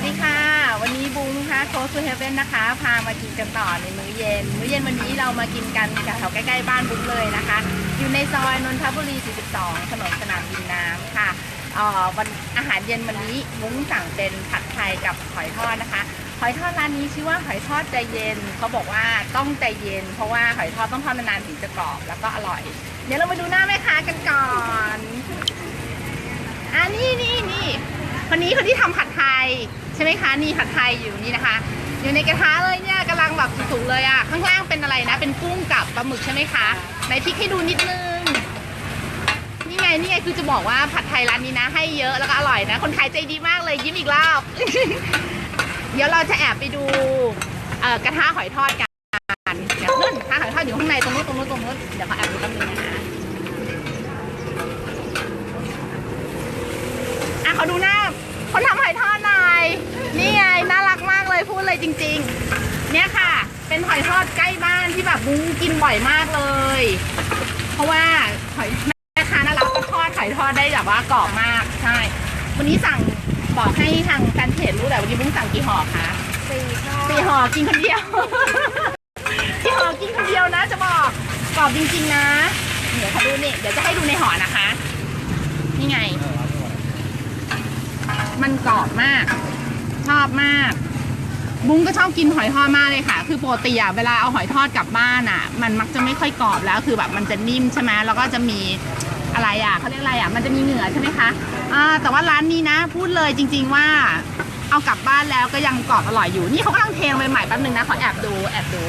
วัสดีค่ะ วันนี้บูมนะคะโคสูเฮเว่นนะคะ พามากินกันต่อในมื้อเย็น มื้อเย็นวันนี้เรามากินกันแถวใกล้ๆบ้านบูมเลยนะคะ อยู่ในซอยนนทบุรี 42 ถนนสนามบินน้ำค่ะเอ่อวันอาหารเย็นวันนี้บุ้งสั่งเป็นผัดไทยกับหอยทอดนะคะ หอยทอดร้านนี้ชื่อว่าหอยทอดใจเย็นเขาบอกว่าต้องใจเย็น เพราะว่าหอยทอดต้องทอดนานๆถึงจะกรอบแล้วก็อร่อย เดี๋ยวเรามาดูหน้าแม่ค้ากันก่อนอ่านี่นี่นี่คนนี้คนที่ทำผัดไทย ช่ไหมคะนี่ผัดไทยอยู่นี่นะคะ อยู่ในกระทะเลยเนี่ยกำลังแบบสุกๆเลยอะข้างล่างเป็นอะไรนะ เป็นกุ้งกับปลาหมึกใช่ไหมคะไหนพริกให้ดูนิดนึงนี่ไงนี่ไงคือจะบอกว่าผัดไทยร้านนี้นะ ให้เยอะแล้วก็อร่อยนะ คนขายใจดีมากเลยยิ้มอีกรอบเดี๋ยวเราจะแอบไปดูกระทะหอยทอดกันเดี๋ยวนู่นกระทะหอยทอดอยู่ข้างในตรงนู้นตรงนู้นตรงนู้นเดี๋ยวเขาแอบดูแป๊บนึงนะคะอะเขาดูหน้าคนทำหอยทอดหน่อย นี่ไงน่ารักมาก เลยจริง ๆ เนี่ยค่ะ เป็นหอยทอดใกล้บ้านที่แบบบุ้งกินบ่อยมากเลย เพราะว่าหอยแม่ค้าน่ารักก็ทอดหอยทอดได้แบบว่ากรอบมากใช่ วันนี้สั่งบอกให้ทางแฟนเพจรู้แหละวันนี้บุ้งสั่งกี่ห่อคะสี่ค่ะสี่ห่อกินคนเดียวสี่ห่อกินคนเดียวนะจะบอกกรอบจริง ๆ นะเดี๋ยวขาดูนี่เดี๋ยวจะให้ดูในห่อนะคะ นี่ไง มันกรอบมาก ชอบมาก บุ้งก็ชอบกินหอยทอดมากเลยค่ะ คือปกติอะเวลาเอาหอยทอดกลับบ้านอะมันมักจะไม่ค่อยกรอบแล้ว คือแบบมันจะนิ่มใช่ไหมแล้วก็จะมีอะไรอะเขาเรียกอะไรอะมันจะมีเหงื่อใช่ไหมคะอ่าแต่ว่าร้านนี้นะ พูดเลยจริง ๆว่า เอากลับบ้านแล้วก็ยังกรอบอร่อยอยู่ นี่เขากำลังเทลงไปใหม่แป๊บนึงนะขอแอบดูแอบดู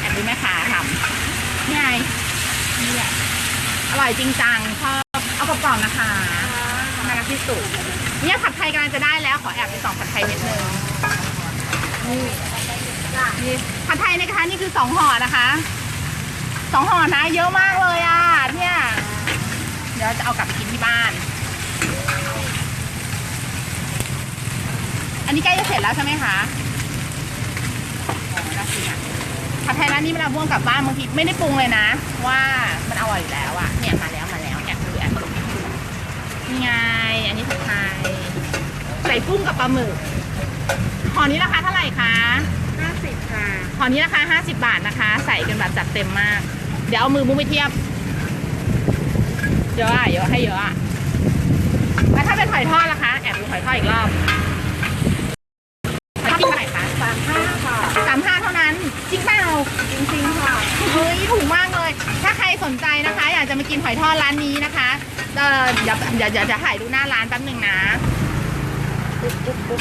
แอบดูแม่ค้าทำนี่ไงนี่แหละอร่อยจริงจังชอบเอากรอบๆนะคะน่ารักที่สุดเนี่ยผัดไทยกำลังจะได้แล้วขอแอบไปส่องผัดไทยนิดนึง นี่นี่ผัดไทยในกระทะนี่คือสองห่อนะคะสองห่อนะเยอะมากเลยอะเนี่ยเดี๋ยวจะเอากลับไปกินที่บ้าน อันนี้ใกล้จะเสร็จแล้วใช่ไหมคะน่ากินอะผัดไทยร้านนี้เวลาบ้วงกลับบ้านบางทีไม่ได้ปรุงเลยนะ ว่ามันอร่อยอยู่แล้วอะเนี่ยมาแล้วมาแล้วแอบดูแอบดูนี่ไงอันนี้ผัดไทยใส่กุ้งกับปลาหมึก อนี้ราคาเท่าไหร่คะห้าสิบค่ะห่อนี้ราคา50 บาทนะคะ ใส่กันแบบจัดเต็มมาก เดี๋ยวเอามือมุ้งไปเทียบ เยอะอะเยอะให้เยอะอะแล้วถ้าเป็นหอยทอดล่ะคะ แอบดูหอยทอดอีกรอบหอยทอดเท่าไหร่คะสามห้าค่ะสามห้าเท่านั้น จริงเปล่าจริงๆค่ะ เฮ้ยถูกมากเลย ถ้าใครสนใจนะคะ อยากจะมากินหอยทอดร้านนี้นะคะเอ่อเดี๋ยวเดี๋ยวเดี๋ยวจะถ่ายดูหน้าร้านแป๊บหนึ่งนะ ปุ๊บปุ๊บปุ๊บ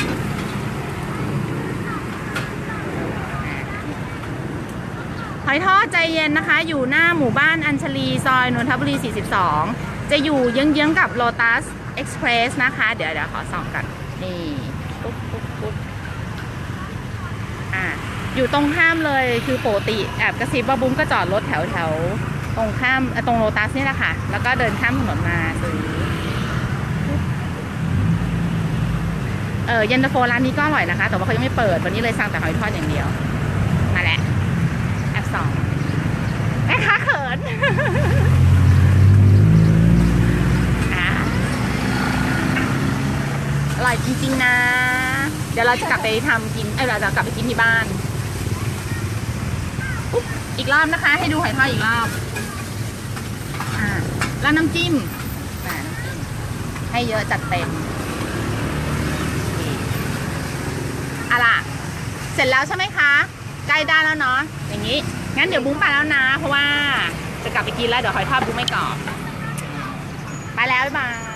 หอยทอดใจเย็นนะคะ อยู่หน้าหมู่บ้านอัญชลี ซอยนนทบุรี 42 จะอยู่เยื้องๆกับ Lotus Express นะคะ เดี๋ยวเดี๋ยวขอส่องกันนี่ปุ๊บปุ๊บปุ๊บอ่าอยู่ตรงข้ามเลยคือปกติแอบกระซิบว่าบุ้งก็จอดรถแถวแถวตรงข้ามตรงโลตัสนี่แหละค่ะ แล้วก็เดินข้ามถนนมาซื้อเออเย็นตาโฟร้านนี้ก็อร่อยนะคะ แต่ว่าเขายังไม่เปิด วันนี้เลยสั่งแต่หอยทอดอย่างเดียว มาแล้วแอบสองแม่ค้าเขิน อ่าอ ร่อยจริงๆนะ เดี๋ยวเราจะกลับไปทำกิน เอ้ยเราจะกลับไปกินที่บ้านอุ๊บอีกรอบนะคะ ให้ดูหอยทอดอีกรอบอ่าแล้วน้ำจิ้มอ่าน้ำจิ้มให้เยอะจัดเต็มอะล่ะ เสร็จแล้วใช่ไหมคะ ใกล้ได้แล้วเนาะ อย่างนี้ งั้นเดี๋ยวบุ้งไปแล้วนะ เพราะว่าจะกลับไปกินแล้วเดี๋ยวหอยทอดบุ้งไม่กรอบ ไปแล้วบ๊ายบาย